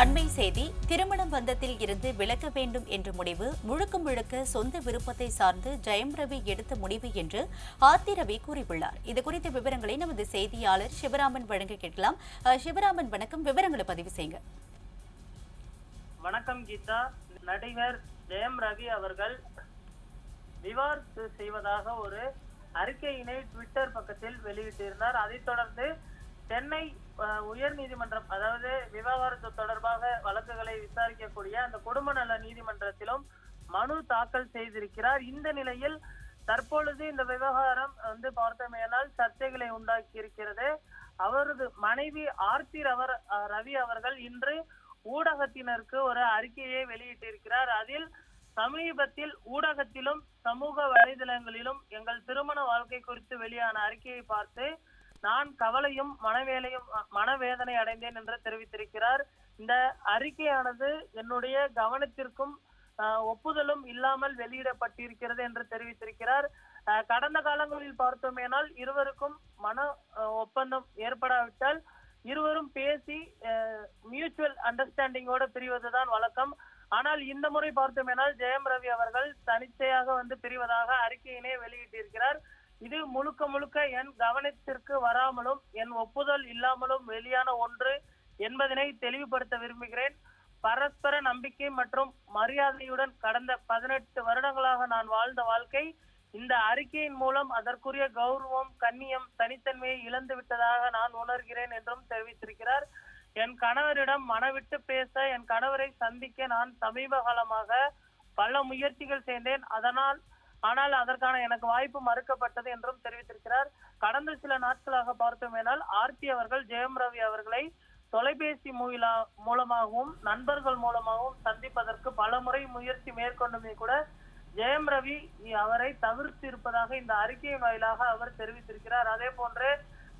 அண்மை செய்தி திருமணம் பந்தத்தில் இருந்து விலக வேண்டும் என்ற முடிவு முழுக்க முழுக்க சொந்த விருப்பத்தை சார்ந்து ஜெயம் ரவி எடுத்த முடிவு என்று ஆர்த்தி ரவி கூறியுள்ளார். இது குறித்த விவரங்களை நமது செய்தியாளர் சிவராமன் வழங்க கேட்கலாம். சிவராமன் வணக்கம். விவரங்களை பதிவு செய்யுங்க. வணக்கம் கீதா. நடிகர் ஜெயம் ரவி அவர்கள் விவார்த்து செய்வதாக ஒரு அறிக்கையினை ட்விட்டர் பக்கத்தில் வெளியிட்டிருந்தார். அதைத் தொடர்ந்து சென்னை உயர் நீதிமன்றம் அதாவது விவாகரத்து தொடர் வழக்குகளை விசாரிக்கக்கூடிய அந்த குடும்ப நல நீதிமன்றத்திலும் மனு தாக்கல் செய்திருக்கிறார். இந்த நிலையில் தற்பொழுது இந்த விவகாரம் வந்து பார்த்தோமேனால் சர்ச்சைகளை உண்டாக்கி இருக்கிறது அவரது மனைவி ஆர்த்தி ரவர் ரவி அவர்கள் இன்று ஊடகத்தினருக்கு ஒரு அறிக்கையை வெளியிட்டிருக்கிறார். அதில் சமீபத்தில் ஊடகத்திலும் சமூக வலைதளங்களிலும் எங்கள் திருமண வாழ்க்கை குறித்து வெளியான அறிக்கையை பார்த்து நான் கவலையும் மனவேலையும் மனவேதனை அடைந்தேன் என்று தெரிவித்திருக்கிறார். இந்த அறிக்கையானது என்னுடைய கவனத்திற்கும் ஒப்புதலும் இல்லாமல் வெளியிடப்பட்டிருக்கிறது என்று தெரிவித்திருக்கிறார். கடந்த காலங்களில் பார்த்தோமேனால் இருவருக்கும் மன ஒப்பந்தம் ஏற்படாவிட்டால் இருவரும் பேசி மியூச்சுவல் அண்டர்ஸ்டாண்டிங்கோட பிரிவதுதான் வழக்கம். ஆனால் இந்த முறை பார்த்தோமேனால் ஜெயம் ரவி அவர்கள் தனிச்சையாக வந்து பிரிவதாக அறிக்கையினை வெளியிட்டிருக்கிறார். இது முழுக்க முழுக்க என் கவனத்திற்கு வராமலும் என் ஒப்புதல் இல்லாமலும் வெளியான ஒன்று. என்பதனை தெளிவுபடுத்த விரும்புகிறேன். பரஸ்பர நம்பிக்கை மற்றும் மரியாதையுடன் கடந்த பதினெட்டு வருடங்களாக நான் வாழ்ந்த வாழ்க்கை இந்த அறிக்கையின் மூலம் அதற்குரிய கௌரவம் கண்ணியம் தனித்தன்மையை இழந்து விட்டதாக நான் உணர்கிறேன் என்றும் தெரிவித்திருக்கிறார். என் கணவரிடம் மனவிட்டு பேச என் கணவரை சந்திக்க நான் சமீப காலமாக பல முயற்சிகள் செய்தேன். அதனால் ஆனால் அதற்கான எனக்கு வாய்ப்பு மறுக்கப்பட்டது என்றும் தெரிவித்திருக்கிறார். கடந்த சில நாட்களாக பார்த்தோமேனால் ஆர்த்தி அவர்கள் ஜெயம் ரவி அவர்களை தொலைபேசி மூலா மூலமாகவும் நண்பர்கள் மூலமாகவும் சந்திப்பதற்கு பல முறை முயற்சி மேற்கொண்டுமே கூட ஜெயம் ரவி அவரை தவிர்த்து இருப்பதாக இந்த அறிக்கையின் வாயிலாக அவர் தெரிவித்திருக்கிறார். அதே போன்று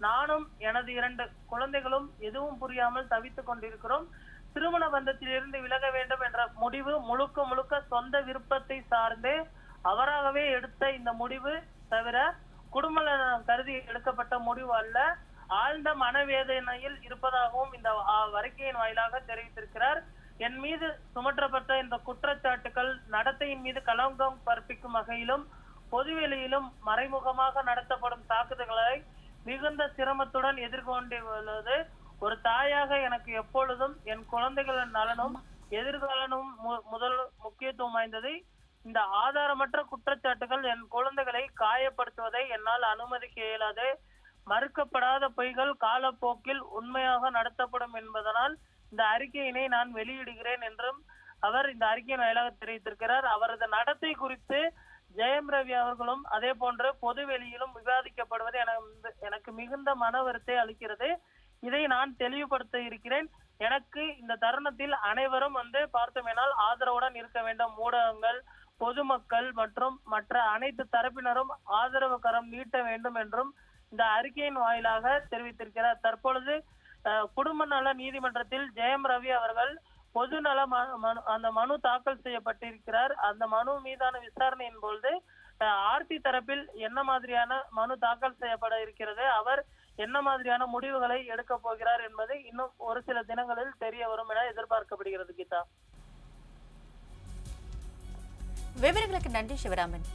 நானும் எனது இரண்டு குழந்தைகளும் எதுவும் புரியாமல் தவித்துக் கொண்டிருக்கிறோம். திருமண பந்தத்திலிருந்து விலக வேண்டும் என்ற முடிவு முழுக்க முழுக்க சொந்த விருப்பத்தை சார்ந்து அவராகவே எடுத்த இந்த முடிவு தவிர குடும்ப கருதி எடுக்கப்பட்ட முடிவு அல்ல. ஆழ்ந்த மனவேதனையில் இருப்பதாகவும் இந்த அஹ், அறிக்கையின் வாயிலாக தெரிவித்திருக்கிறார். என் மீது சுமற்றப்பட்ட இந்த குற்றச்சாட்டுகள் நடத்தையின் மீது களங்கம் கற்பிக்கும் வகையிலும் பொதுவெளியிலும் மறைமுகமாக நடத்தப்படும் தாக்குதல்களை மிகுந்த சிரமத்துடன் எதிர்கொண்டுள்ளது. ஒரு தாயாக எனக்கு எப்பொழுதும் என் குழந்தைகளின் நலனும் எதிர்காலனும் மு- முதல் முக்கியத்துவம் வாய்ந்தது. இந்த ஆதாரமற்ற குற்றச்சாட்டுகள் என் குழந்தைகளை காயப்படுத்துவதை என்னால் அனுமதிக்க இயலாது. மறுக்கப்படாத பொய்கள் காலப்போக்கில் உண்மையாக நடத்தப்படும் என்பதனால் இந்த அறிக்கையினை நான் வெளியிடுகிறேன் என்றும் அவர் இந்த அறிக்கையின் வாயிலாக தெரிவித்திருக்கிறார். அவரது நடத்தை குறித்து ஜெயம் ரவி அவர்களும் அதே போன்று பொது வெளியிலும் விவாதிக்கப்படுவது எனக்கு எனக்கு மிகுந்த மனவருத்தை அளிக்கிறது. இதை நான் தெளிவுபடுத்த இருக்கிறேன். எனக்கு இந்த தருணத்தில் அனைவரும் வந்து பார்த்தோமேனால் ஆதரவுடன் இருக்க வேண்டும். ஊடகங்கள் பொதுமக்கள் மற்றும் மற்ற அனைத்து தரப்பினரும் ஆதரவு கரம் நீட்ட வேண்டும் என்றும் இந்த அறிக்கையின் வாயிலாக தெரிவித்திருக்கிறார். தற்பொழுது குடும்ப நல நீதிமன்றத்தில் ஜெயம் ரவி அவர்கள் பொது நல மனு அந்த மனு தாக்கல் செய்யப்பட்டிருக்கிறார். அந்த மனு மீதான விசாரணையின் பொழுது ஆர்த்தி தரப்பில் என்ன மாதிரியான மனு தாக்கல் செய்யப்பட இருக்கிறது அவர் என்ன மாதிரியான முடிவுகளை எடுக்க போகிறார் என்பது இன்னும் ஒரு சில தினங்களில் தெரிய வரும் என எதிர்பார்க்கப்படுகிறது கீதா. விவரங்களுக்கு நன்றி சிவராமன்.